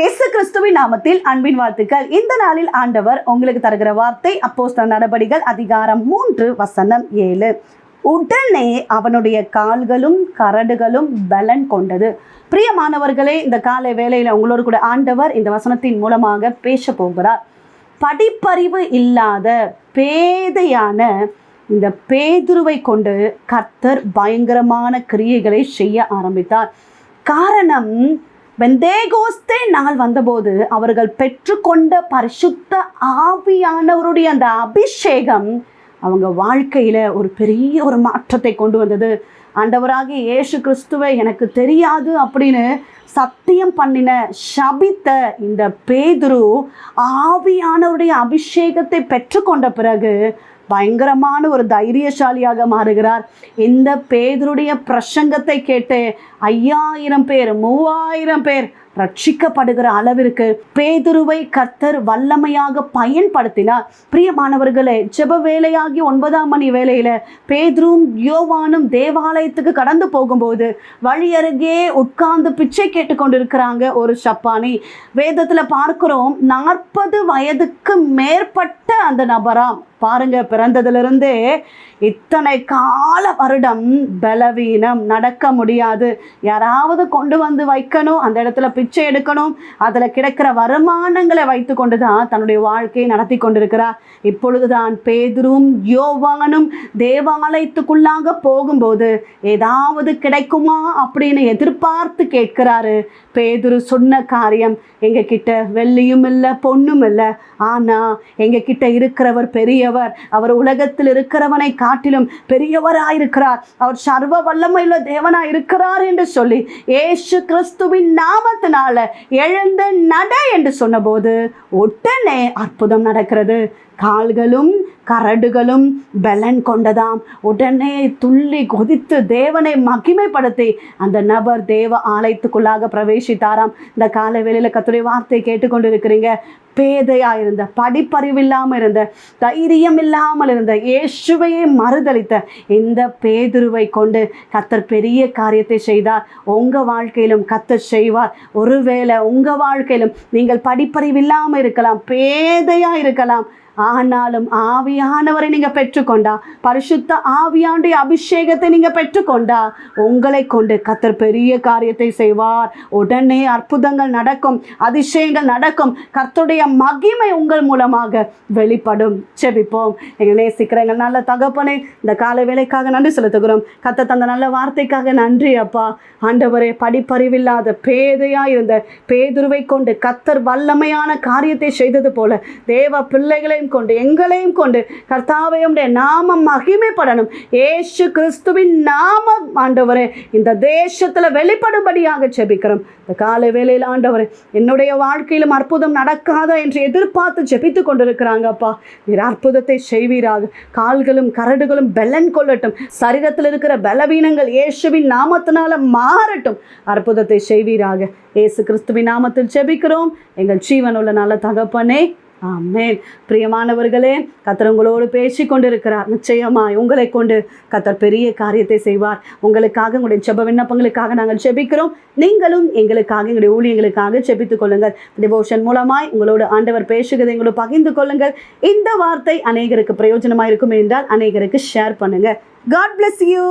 இயேசு கிறிஸ்துவின் நாமத்தில் அன்பின் வாழ்த்துக்கள். இந்த நாளில் ஆண்டவர் உங்களுக்கு தருகிற வார்த்தை அப்போஸ்தல நடபடிகள் அதிகாரம் மூன்று வசனம் ஏழு. உடனே அவனுடைய கால்களும் கரடுகளும் பலன் கொண்டது. பிரியமானவர்களே இந்த காலை வேளையில் உங்களோடு கூட ஆண்டவர் இந்த வசனத்தின் மூலமாக பேச போகிறார். படிப்பறிவு இல்லாத பேதையான இந்த பேதுருவை கொண்டு கர்த்தர் பயங்கரமான கிரியைகளை செய்ய ஆரம்பித்தார். காரணம் வெந்தேகோஸ்தே நாள் வந்தபோது அவர்கள் பெற்றுக்கொண்ட பரிசுத்த ஆவியானவருடைய அந்த அபிஷேகம் அவங்க வாழ்க்கையில் ஒரு பெரிய ஒரு மாற்றத்தை கொண்டு வந்தது. ஆண்டவராகிய இயேசு கிறிஸ்துவை எனக்கு தெரியாது அப்படின்னு சத்தியம் பண்ணின ஷபித்த இந்த பேதுரு ஆவியானவருடைய அபிஷேகத்தை பெற்றுக்கொண்ட பிறகு பயங்கரமான ஒரு தைரியசாலியாக மாறுகிறார். இந்த பேதருடைய பிரசங்கத்தை கேட்டு ஐயாயிரம் பேர் மூவாயிரம் பேர் ரட்சிக்கப்படுகிற அளவிற்கு பேதுருவை கர்த்தர் வல்லமையாக பயன்படுத்தினார். பிரியமானவர்களே ஜெப வேலையாகி ஒன்பதாம் மணி வேலையில பேதுரும் யோவானும் தேவாலயத்துக்கு கடந்து போகும்போது வழி அருகே உட்கார்ந்து பிச்சை கேட்டுக்கொண்டிருக்கிறாங்க ஒரு சப்பானி. வேதத்தில் பார்க்கிறோம் நாற்பது வயதுக்கு மேற்பட்ட அந்த நபராம் பாருங்க பிறந்ததிலிருந்தே இத்தனை கால வருடம் பலவீனம் நடக்க முடியாது. யாராவது கொண்டு வந்து வைக்கணும் அந்த இடத்துல பிச்சை எடுக்கணும் அதில் கிடைக்கிற வருமானங்களை வைத்து கொண்டு தான் தன்னுடைய வாழ்க்கையை நடத்தி கொண்டிருக்கிறார். இப்பொழுதுதான் பேதுரும் யோவானும் தேவாலயத்துக்குள்ளாக போகும்போது ஏதாவது கிடைக்குமா அப்படின்னு எதிர்பார்த்து கேட்கிறாரு. பேதுரு சொன்ன காரியம் எங்ககிட்ட வெள்ளியும் இல்லை பொண்ணும் இல்லை. ஆனால் எங்ககிட்ட இருக்கிறவர் பெரிய பெரியவர். அவர் உலகத்தில் இருக்கிறவனை காட்டிலும் பெரியவராயிருக்கிறார். அவர் சர்வ வல்லமையுள்ள தேவனாய் இருக்கிறார் என்று சொல்லி ஏசு கிறிஸ்துவின் நாமத்தினால எழுந்த நட என்று சொன்னபோது உடனே அற்புதம் நடக்கிறது. கால்களும் கரடுகளும் பலன் கொண்டதாம். உடனே துள்ளி கொதித்து தேவனை மகிமைப்படுத்தி அந்த நபர் தேவ ஆலயத்துக்குள்ளாக பிரவேசித்தாராம். இந்த கால வேளையில் கத்துடைய வார்த்தை கேட்டுக்கொண்டு இருக்கிறீங்க பேதையா இருந்த படிப்பறிவில்லாமல் இருந்த தைரியம் இல்லாமல் இருந்த இயேசுவையே மறுதளித்த இந்த பேதுருவை கொண்டு கத்தர் பெரிய காரியத்தை செய்தார். உங்க வாழ்க்கையிலும் கத்தர் செய்வார். ஒருவேளை உங்கள் வாழ்க்கையிலும் நீங்கள் படிப்பறிவில்லாமல் இருக்கலாம் பேதையா இருக்கலாம் ஆனாலும் ஆவியானவரை நீங்கள் பெற்றுக்கொண்டா பரிசுத்த ஆவியாண்டுடைய அபிஷேகத்தை நீங்கள் பெற்றுக்கொண்டா உங்களை கொண்டு கத்தர் பெரிய காரியத்தை செய்வார். உடனே அற்புதங்கள் நடக்கும் அதிசயங்கள் நடக்கும். கர்த்தருடைய மகிமை உங்கள் மூலமாக வெளிப்படும். செபிப்போம். எங்கள் நேசிக்கிற எங்கள் நல்ல தகப்பனே இந்த கால வேலைக்காக நன்றி செலுத்துகிறோம். கத்த தந்த நல்ல வார்த்தைக்காக நன்றி அப்பா. ஆண்டவரே படிப்பறிவில்லாத பேதையா இருந்த பேதுருவை கொண்டு கத்தர் வல்லமையான காரியத்தை செய்தது போல தேவ பிள்ளைகளையும் கொண்டு எங்களையும் கொண்டு கர்த்தாவையுடைய நாமம் மகிமைப்படணும். ஏசு கிறிஸ்துவின் நாமம் ஆண்டவரே இந்த தேசத்துல வெளிப்படும்படியாக செபிக்கிறோம். இந்த காலை வேலையில் ஆண்டவரே என்னுடைய வாழ்க்கையிலும் அற்புதம் நடக்காத என்று எதிர்பார்த்து ஜெபித்து கொண்டிருக்கிறாங்கப்பா. நீர் அற்புதத்தை செய்வீராக. கால்களும் கரடுகளும் பெலன் கொள்ளட்டும். சரீரத்தில் இருக்கிற பலவீனங்கள் இயேசுவின் நாமத்தினால மாறட்டும். அற்புதத்தை செய்வீராக. இயேசு கிறிஸ்துவின் நாமத்தில் ஜெபிக்கிறோம். எங்கள் ஜீவனுள்ள நல்ல தகப்பனே ஆமேன். பிரியமானவர்களே கத்தர் உங்களோடு பேசி கொண்டிருக்கிறார் நிச்சயமாய் உங்களை கொண்டு கத்தர் பெரிய காரியத்தை செய்வார். உங்களுக்காக உங்களுடைய செப விண்ணப்பங்களுக்காக நாங்கள் செபிக்கிறோம். நீங்களும் எங்களுக்காக எங்களுடைய ஊழியங்களுக்காக செபித்துக் கொள்ளுங்கள். டிவோஷன் மூலமாய் உங்களோடு ஆண்டவர் பேசுகிறதை எங்களோட பகிர்ந்து கொள்ளுங்கள். இந்த வார்த்தை அநேகருக்கு பிரயோஜனமாக இருக்கும் என்றால் அநேகருக்கு ஷேர் பண்ணுங்கள் காட் பிளஸ் யூ